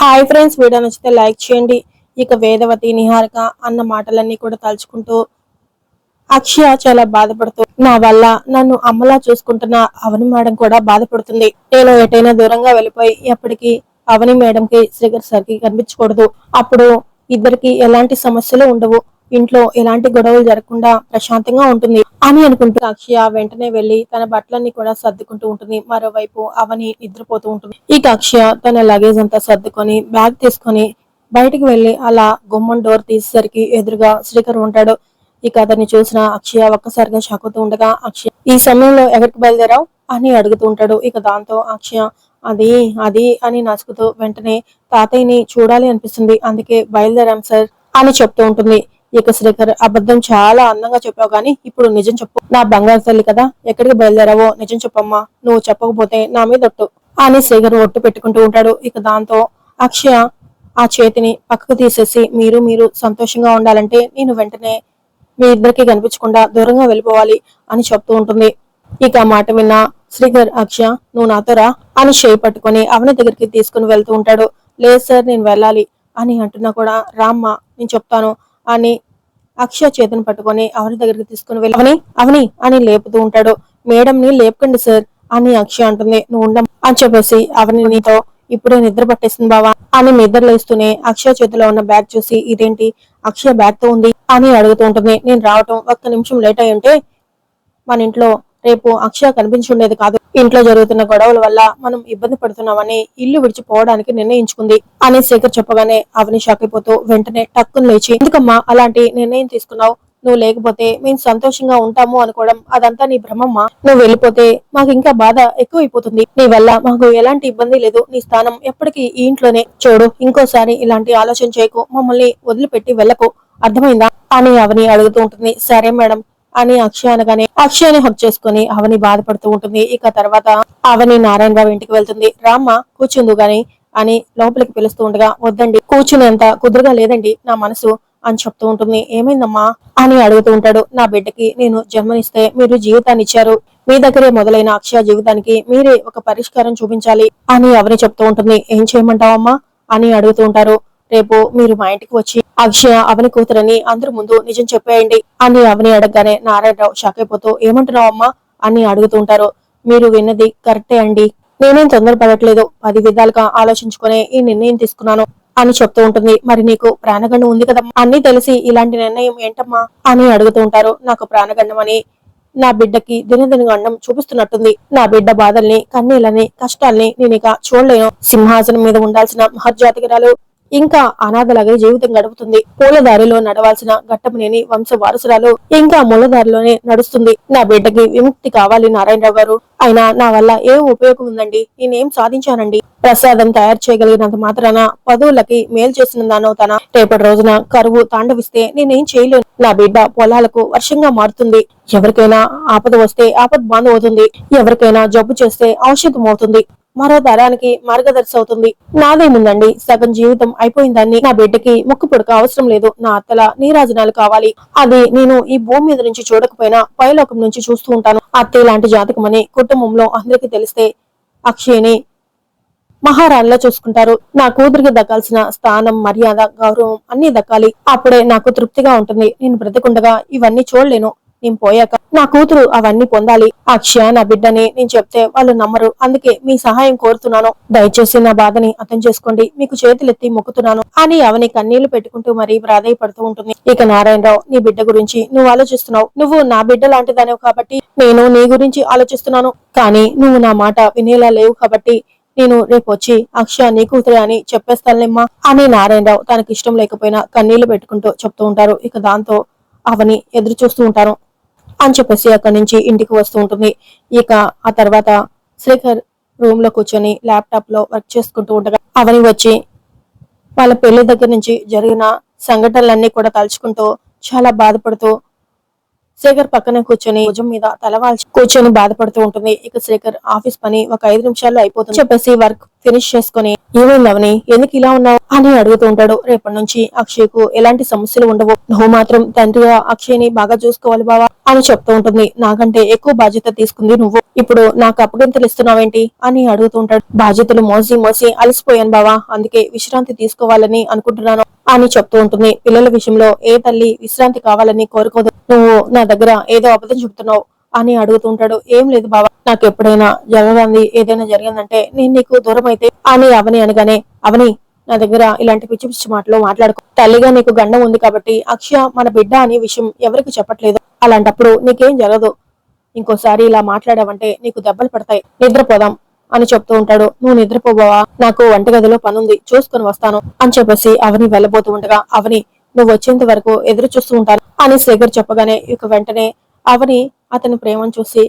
Hi friends video నచ్చితే like చేయండి. ఇక వేదవతి నిహారిక అన్న మాటలన్నీ కూడా తలుచుకుంటూ అక్షయ చాలా బాధపడుతూ నా వల్ల నన్ను అమ్మలా చూసుకుంటున్న అవని మేడం కూడా బాధపడుతుంది. నేను ఎటైనా దూరంగా వెళ్ళిపోయి ఎప్పటికీ అవని మేడంకి శ్రీగర్ సార్కి కనిపించకూడదు. అప్పుడు ఇద్దరికి ఎలాంటి సమస్యలు ఉండవు. ఇంట్లో ఎలాంటి గొడవలు జరగకుండా ప్రశాంతంగా ఉంటుంది అని అనుకుంటూ అక్షయ వెంటనే వెళ్ళి తన బట్టలన్నీ కూడా సర్దుకుంటూ ఉంటుంది. మరోవైపు అవని నిద్రపోతూ ఉంటుంది. ఇక అక్షయ తన లగేజ్ అంతా సర్దుకొని బ్యాగ్ తీసుకొని బయటికి వెళ్ళి అలా గుమ్మం డోర్ తీసేసరికి ఎదురుగా శ్రీకర్ ఉంటాడు. ఇక అతన్ని చూసిన అక్షయ ఒక్కసారిగా షాక్ అవుతూ ఉండగా అక్షయ ఈ సమయంలో ఎవరికి బయలుదేరావు? అని అడుగుతూ ఉంటాడు. ఇక దాంతో అక్షయ అది అది అని నసుకుతూ వెంటనే తాతయ్యని చూడాలి అనిపిస్తుంది. అందుకే బయలుదేరాం సార్ అని చెప్తూ ఉంటుంది. ఇక శ్రీకర్ అబద్ధం చాలా అందంగా చెప్పావు కానీ ఇప్పుడు నిజం చెప్పు. నా బంగారు తల్లి కదా ఎక్కడికి బయలుదేరావో నిజం చెప్పమ్మా. నువ్వు చెప్పకపోతే నా మీద ఒట్టు. అని శ్రీకర్ ఒట్టు పెట్టుకుంటూ ఉంటాడు. ఇక దాంతో అక్షయ ఆ చేతిని పక్కకు తీసేసి మీరు మీరు సంతోషంగా ఉండాలంటే నేను వెంటనే మీ ఇద్దరికి కనిపించకుండా దూరంగా వెళ్ళిపోవాలి అని చెప్తూ ఉంటుంది. ఇక ఆ మాట విన్న శ్రీకర్ అక్షయ నువ్వు నాతో రా అని చేయి పట్టుకొని అవని దగ్గరికి తీసుకుని వెళ్తూ ఉంటాడు. లేదు సార్ నేను వెళ్ళాలి అని అంటున్నా కూడా రామ్మ నేను చెప్తాను అని అక్షయ చేతిని పట్టుకొని అవని దగ్గరికి తీసుకుని వెళ్ళి అవని అవని అని లేపుతూ ఉంటాడు. మేడం ని లేపకండి సార్ అని అక్షయ అంటుంది. నువ్వు ఉండం అని చెప్పేసి అవని నీతో ఇప్పుడే నిద్ర పట్టేసింది బావా అని నిద్ర లేస్తూనే అక్షయ చేతిలో ఉన్న బ్యాగ్ చూసి ఇదేంటి? అక్షయ బ్యాగ్తో ఉంది అని అడుగుతూ ఉంటుంది. నేను రావటం ఒక్క నిమిషం లేట్ అయ్యుంటే ఉంటే మన ఇంట్లో రేపు అక్షయ కనిపించుండేది కాదు ఇంట్లో జరుగుతున్న గొడవల వల్ల మనం ఇబ్బంది పడుతున్నామని ఇల్లు విడిచిపోవడానికి నిర్ణయించుకుంది అని శేఖర్ చెప్పగానే అవని షాక్ అయిపోతూ వెంటనే టక్కుని లేచి ఎందుకమ్మా అలాంటి నిర్ణయం తీసుకున్నావు? నువ్వు లేకపోతే మేము సంతోషంగా ఉంటాము అనుకోవడం అదంతా నీ భ్రమమ్మా? నువ్వు వెళ్ళిపోతే మాకు ఇంకా బాధ ఎక్కువైపోతుంది. నీ వల్ల మాకు ఎలాంటి ఇబ్బంది లేదు. నీ స్థానం ఎప్పటికీ ఈ ఇంట్లోనే. చూడు ఇంకోసారి ఇలాంటి ఆలోచన చేయకు. మమ్మల్ని వదిలిపెట్టి వెళ్ళకు. అర్థమైందా? అని అవని అడుగుతూ ఉంటుంది. సరే మేడం అని అక్షయ అనగానే అక్షయని హక్ చేసుకుని అవని బాధపడుతూ ఉంటుంది. ఇక తర్వాత అవని నారాయణరావు ఇంటికి వెళ్తుంది. రామ్మ కూర్చుందు గాని అని లోపలికి పిలుస్తూ ఉండగా వద్దండి కూర్చునేంత కుదురుగా లేదండి నా మనసు అని చెప్తూ ఉంటుంది. ఏమైందమ్మా అని అడుగుతూ ఉంటాడు. నా బిడ్డకి నేను జన్మనిస్తే మీరు జీవితాన్ని ఇచ్చారు. మీ దగ్గరే మొదలైన అక్షయ జీవితానికి మీరే ఒక పరిష్కారం చూపించాలి అని అవని చెప్తూ ఉంటుంది. ఏం చేయమంటావమ్మా అని అడుగుతూ ఉంటారు. రేపు మీరు మా ఇంటికి వచ్చి అక్షయ అవని కూతురని అందరి ముందు నిజం చెప్పేయండి. అని అవని అడగగానే నారాయణరావు షాక్ అయిపోతూ ఏమంటున్నావమ్మా అని అడుగుతుంటారు మీరు విన్నది కరెక్టే అండి. నేనేం తొందరపడట్లేదు. పది విధాలుగా ఆలోచించుకునే ఈ నిర్ణయం తీసుకున్నాను అని చెప్తూ ఉంటుంది. మరి నీకు ప్రాణగండం ఉంది కదమ్మా? అన్ని తెలిసి ఇలాంటి నిర్ణయం ఏంటమ్మా? అని అడుగుతూ ఉంటారు. నాకు ప్రాణగండం అని నా బిడ్డకి దినదిన అన్నం చూపిస్తున్నట్టుంది. నా బిడ్డ బాధల్ని కన్నీళ్ళని కష్టాల్ని నేను ఇక చూడలేను. సింహాసనం మీద ఉండాల్సిన మహర్జాతకిరాలు ఇంకా అనాథలాగే జీవితం గడుపుతుంది. పూలదారిలో నడవాల్సిన ఘట్టమనేని వంశ వారసురాలు ఇంకా మూలదారిలోనే నడుస్తుంది. నా బిడ్డకి విముక్తి కావాలి నారాయణరావు గారు. అయినా నా వల్ల ఏం ఉపయోగం ఉందండి? నేనేం సాధించానండి? ప్రసాదం తయారు చేయగలిగినంత మాత్రాన పదవులకి మేలు చేసిన దానవుతానా రేపటి రోజున కరువు తాండవిస్తే నేనేం చేయలేను. నా బిడ్డ పొలాలకు వర్షంగా మారుతుంది. ఎవరికైనా ఆపద వస్తే ఆపద బాంధవుతుంది ఎవరికైనా జబ్బు చేస్తే ఔషధం అవుతుంది మరో తరానికి మార్గదర్శి అవుతుంది. నాదేముందండి సగం జీవితం అయిపోయిందని నా బిడ్డకి ముక్కు పుడక అవసరం లేదు. నా అత్తల నీరాజనాలు కావాలి. అది నేను ఈ భూమి మీద నుంచి చూడకపోయినా పైలోకం నుంచి చూస్తూ ఉంటాను. అత్తే లాంటి జాతకమని కుటుంబంలో అందరికీ తెలిస్తే అక్షయని మహారాణిలా చూసుకుంటారు. నా కూతురికి దక్కాల్సిన స్థానం మర్యాద గౌరవం అన్ని దక్కాలి. అప్పుడే నాకు తృప్తిగా ఉంటుంది. నేను బ్రతికుండగా ఇవన్నీ చూడలేను. నేను పోయాక నా కూతురు అవన్నీ పొందాలి. అక్షయ నా బిడ్డని నేను చెప్తే వాళ్ళు నమ్మరు. అందుకే మీ సహాయం కోరుతున్నాను. దయచేసి నా బాధని అర్థం చేసుకోండి. మీకు చేతులెత్తి మొక్కుతున్నాను. అని అవని కన్నీళ్ళు పెట్టుకుంటూ మరీ ప్రాధాయపడుతూ ఉంటుంది. ఇక నారాయణరావు నీ బిడ్డ గురించి నువ్వు ఆలోచిస్తున్నావు. నువ్వు నా బిడ్డ లాంటిదానివి కాబట్టి నేను నీ గురించి ఆలోచిస్తున్నాను. కానీ నువ్వు నా మాట వినేలా లేవు కాబట్టి నేను రేపు వచ్చి అక్షయ నీ కూతురే అని చెప్పేస్తానులేమ్మా అని నారాయణరావు తనకి ఇష్టం లేకపోయినా కన్నీళ్ళు పెట్టుకుంటూ చెప్తూ ఉంటారు. ఇక దాంతో అవని ఎదురు చూస్తూ ఉంటారు. అని చెప్పేసి అక్కడి నుంచి ఇంటికి వస్తూ ఉంటుంది. ఇక ఆ తర్వాత శ్రీకర్ రూమ్లో కూర్చొని ల్యాప్టాప్లో వర్క్ చేసుకుంటూ ఉండగా అవని వచ్చి వాళ్ళ పెళ్ళి దగ్గర నుంచి జరిగిన సంఘటనలన్నీ కూడా తలుచుకుంటూ చాలా బాధపడుతూ శేఖర్ పక్కనే కూర్చొని భుజం మీద తలవాల్చి కూర్చొని బాధపడుతూ ఉంటుంది. ఇక శేఖర్ ఆఫీస్ పని ఒక ఐదు నిమిషాల్లో అయిపోతుంది. చెప్పేసి వర్క్ ఫినిష్ చేసుకుని ఏమైంది అవని ఎందుకు ఇలా ఉన్నావు? అని అడుగుతూ ఉంటాడు. రేపటి నుంచి అక్షయ్కు ఎలాంటి సమస్యలు ఉండవు. నువ్వు మాత్రం తండ్రిగా అక్షయ్ని బాగా చూసుకోవాలి బావా అని చెప్తూ ఉంటుంది. నాకంటే ఎక్కువ బాధ్యత తీసుకుంది నువ్వు. ఇప్పుడు నాకు అప్పగింతలు ఇస్తున్నావేంటి? అని అడుగుతూ ఉంటాడు. బాధ్యతలు మోసి మోసి అలసిపోయాను బావా. అందుకే విశ్రాంతి తీసుకోవాలని అనుకుంటున్నాను అని చెప్తూ ఉంటుంది. పిల్లల విషయంలో ఏ తల్లి విశ్రాంతి కావాలని కోరుకోదు. నువ్వు నా దగ్గర ఏదో అబద్ధం చెబుతున్నావు. అని అడుగుతుంటాడు. ఏం లేదు బావ నాకు ఎప్పుడైనా జరగదంది ఏదైనా జరిగిందంటే నేను నీకు దూరం అయితే అని అవని అనగానే అవని నా దగ్గర ఇలాంటి పిచ్చి పిచ్చి మాటలు మాట్లాడుకో. తల్లిగా నీకు గండం ఉంది కాబట్టి అక్షయ మన బిడ్డ అనే విషయం ఎవరికి చెప్పట్లేదు. అలాంటప్పుడు నీకేం జరగదు. ఇంకోసారి ఇలా మాట్లాడావంటే నీకు దెబ్బలు పడతాయి. నిద్రపోదాం అని చెప్తూ ఉంటాడు. నువ్వు నిద్రపోబావా నాకు వంటగదిలో పనుంది చూసుకుని వస్తాను అని చెప్పేసి అవని వెళ్ళబోతూ ఉండగా అవని నువ్వు వచ్చేంత వరకు ఎదురు చూస్తూ ఉంటాను అని శేఖర్ చెప్పగానే ఇక వెంటనే అవని అతని ప్రేమను చూసి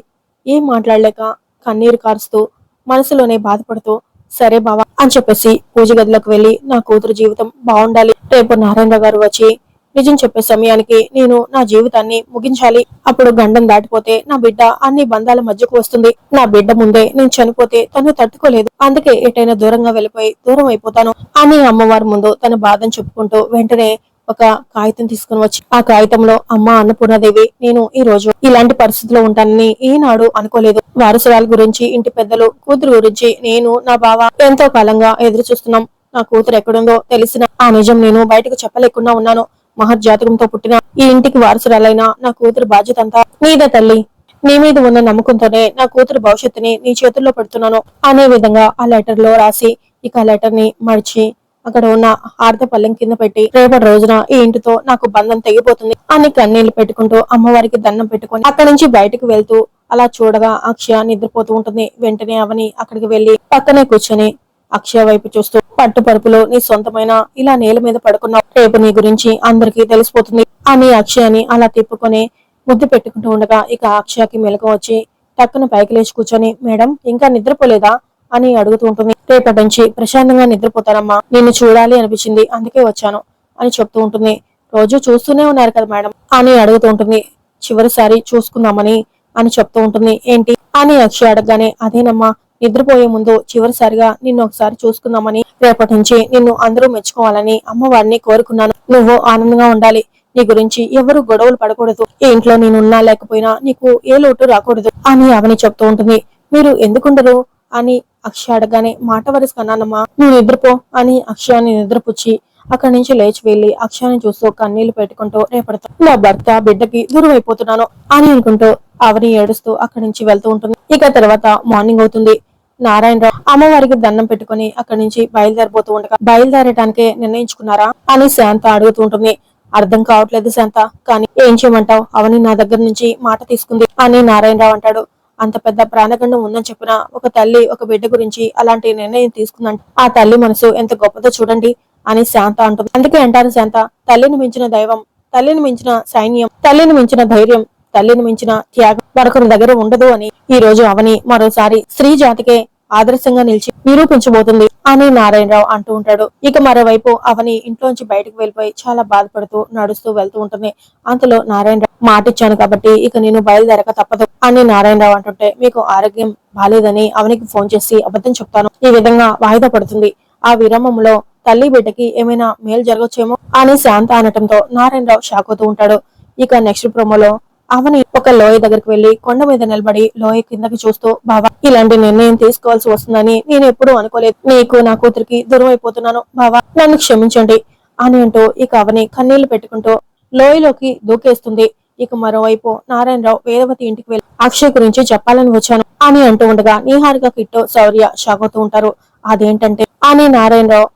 ఏం మాట్లాడలేక కన్నీరు కారుస్తూ మనసులోనే బాధపడుతూ సరే బావా అని చెప్పేసి పూజ గదిలోకి వెళ్ళి నా కూతురు జీవితం బాగుండాలి. రేపు నారాయణ గారు వచ్చి నిజం చెప్పే సమయానికి నేను నా జీవితాన్ని ముగించాలి. అప్పుడు గండం దాటిపోతే నా బిడ్డ అన్ని బంధాల మధ్యకు వస్తుంది. నా బిడ్డ ముందే నేను చనిపోతే తను తట్టుకోలేదు. అందుకే ఎటైనా దూరంగా వెళ్ళిపోయి దూరం అయిపోతాను అని అమ్మవారి ముందు తన బాధను చెప్పుకుంటూ వెంటనే ఒక కాగితం తీసుకుని వచ్చి ఆ కాగితంలో అమ్మ అన్నపూర్ణదేవి నేను ఈ రోజు ఇలాంటి పరిస్థితిలో ఉంటానని ఈనాడు అనుకోలేదు. వారసురాల గురించి ఇంటి పెద్దలు కూతురు గురించి నేను నా బావ ఎంతో కాలంగా ఎదురు చూస్తున్నాం నా కూతురు ఎక్కడుందో తెలిసిన ఆ నిజం నేను బయటకు చెప్పలేకుండా ఉన్నాను. మహర్జాతకంతో పుట్టిన ఈ ఇంటికి వారసురాలైన నా కూతురు బాధ్యత అంతా నీదే తల్లి. నీ మీద ఉన్న నమ్మకంతోనే నా కూతురు భవిష్యత్తుని నీ చేతుల్లో పెడుతున్నాను. అనే విధంగా ఆ లెటర్లో రాసి ఇక ఆ లెటర్ని మడిచి అక్కడ ఉన్న ఆర్ద పల్లెం కింద పెట్టి రేపటి రోజున ఈ ఇంటితో నాకు బంధం తెగిపోతుంది. అని కన్నీళ్ళు పెట్టుకుంటూ అమ్మవారికి దండం పెట్టుకొని అక్కడి నుంచి బయటకు వెళ్తూ అలా చూడగా అక్షయ నిద్రపోతూ ఉంటుంది. వెంటనే అవని అక్కడికి వెళ్ళి పక్కనే కూర్చొని అక్షయ వైపు చూస్తూ పట్టు పరుపులో నీ సొంతమైన ఇలా నేల మీద పడుకున్నావు. రేపు నీ గురించి అందరికీ తెలిసిపోతుంది. అని అక్షయని అలా తిప్పుకొని ముద్దు పెట్టుకుంటూ ఉండగా ఇక అక్షయకి మెలకు వచ్చి టక్కున పైకి లేచి కూర్చొని మేడం ఇంకా నిద్రపోలేదా? అని అడుగుతూ ఉంటుంది. రేపటి నుంచి ప్రశాంతంగా నిద్రపోతానమ్మా. నిన్ను చూడాలి అనిపించింది. అందుకే వచ్చాను అని చెప్తూ ఉంటుంది. రోజు చూస్తూనే ఉన్నారు కదా మేడం అని అడుగుతూ ఉంటుంది. చివరిసారి చూసుకుందామని అని చెప్తూ ఉంటుంది. ఏంటి? అని అక్షయ్ అడగగానే అదేనమ్మా నిద్రపోయే ముందు చివరిసారిగా నిన్ను ఒకసారి చూసుకుందామని రేపటి నుంచి నిన్ను అందరూ మెచ్చుకోవాలని అమ్మవారిని కోరుకున్నాను. నువ్వు ఆనందంగా ఉండాలి. నీ గురించి ఎవరు గొడవలు పడకూడదు. ఈ ఇంట్లో నేనున్నా లేకపోయినా నీకు ఏ లోటు రాకూడదు అని అవని చెప్తూ ఉంటుంది. మీరు ఎందుకుండరు? అని అక్షయ అడగానే మాట వరుసుకున్నానమ్మా నువ్వు నిద్రపో అని అక్షయాన్ని నిద్రపుచ్చి అక్కడి నుంచి లేచి వెళ్ళి అక్షయాన్ని చూస్తూ కన్నీళ్ళు పెట్టుకుంటూ రేపడతా నా భర్త బిడ్డకి దూరం అయిపోతున్నాను అని అనుకుంటూ అవని ఏడుస్తూ అక్కడి నుంచి వెళ్తూ ఉంటుంది. ఇక తర్వాత మార్నింగ్ అవుతుంది. నారాయణరావు అమ్మవారికి దండం పెట్టుకుని అక్కడి నుంచి బయలుదేరబోతూ ఉండగా బయలుదేరటానికే నిర్ణయించుకున్నారా? అని శాంత అడుగుతూ ఉంటుంది. అర్థం కావట్లేదు శాంత కానీ ఏం చేయమంటావు? అవని నా దగ్గర నుంచి మాట తీసుకుంది అని నారాయణరావు అంటాడు. అంత పెద్ద ప్రాణగండం ఉందని చెప్పిన ఒక తల్లి ఒక బిడ్డ గురించి అలాంటి నిర్ణయం తీసుకుందంట. ఆ తల్లి మనసు ఎంత గొప్పదో చూడండి అని శాంత అంటుంది. అందుకే అంటారు శాంత తల్లిని మించిన దైవం తల్లిని మించిన సైన్యం తల్లిని మించిన ధైర్యం తల్లిని మించిన త్యాగం మరొకరి దగ్గర ఉండదు అని ఈ రోజు అవని మరోసారి స్త్రీ జాతికే ఆదర్శంగా నిలిచి నిరూపించబోతుంది అని నారాయణరావు అంటూ ఉంటాడు. ఇక మరోవైపు అవని ఇంట్లోంచి బయటకు వెళ్ళిపోయి చాలా బాధపడుతూ నడుస్తూ వెళ్తూ ఉంటుంది. అంతలో నారాయణరావు మాట ఇచ్చాను కాబట్టి ఇక నేను బయలుదేరక తప్పదు అని నారాయణరావు అంటుంటే మీకు ఆరోగ్యం బాలేదని అవనికి ఫోన్ చేసి అబద్ధం చెప్తాను. ఈ విధంగా వాయిదా పడుతుంది. ఆ విరామంలో తల్లి బిడ్డకి ఏమైనా మేలు జరగచ్చేమో? అని శాంత అనటంతో నారాయణరావు షాక్ అవుతూ ఉంటాడు. ఇక నెక్స్ట్ ప్రోమోలో అవని ఒక లోయ దగ్గరికి వెళ్ళి కొండ మీద నిలబడి లోయ కిందకి చూస్తూ బావా ఇలాంటి నిర్ణయం తీసుకోవాల్సి వస్తుందని నేను ఎప్పుడూ అనుకోలేదు. నీకు నా కూతురికి దూరం అయిపోతున్నాను బావా నన్ను క్షమించండి అని అంటూ ఇక అవని కన్నీళ్ళు పెట్టుకుంటూ లోయలోకి దూకేస్తుంది. ఇక మరోవైపు నారాయణరావు వేదవతి ఇంటికి వెళ్ళి అక్షయ్ గురించి చెప్పాలని వచ్చాను. అని అంటూ ఉండగా నిహారిక కిట్టు శౌర్య షాక్ అవుతూ ఉంటారు. అదేంటంటే అని నారాయణరావు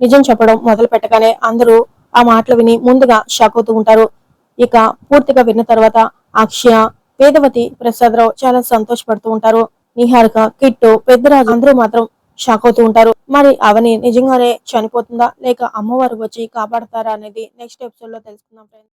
నిజం చెప్పడం మొదలు పెట్టగానే అందరూ ఆ మాటలు విని ముందుగా షాక్ అవుతూ ఉంటారు. ఇక పూర్తిగా విన్న తర్వాత అక్షయ వేదవతి ప్రసాదరావు చాలా సంతోషపడుతూ ఉంటారు. నిహారిక కిట్టు పెద్దరాజు అందరూ మాత్రం షాక్ అవుతూ ఉంటారు. మరి అవని నిజంగానే చనిపోతుందా? లేక అమ్మవారు వచ్చి కాపాడతారా అనేది నెక్స్ట్ ఎపిసోడ్లో తెలుసుకుందాం ఫ్రెండ్స్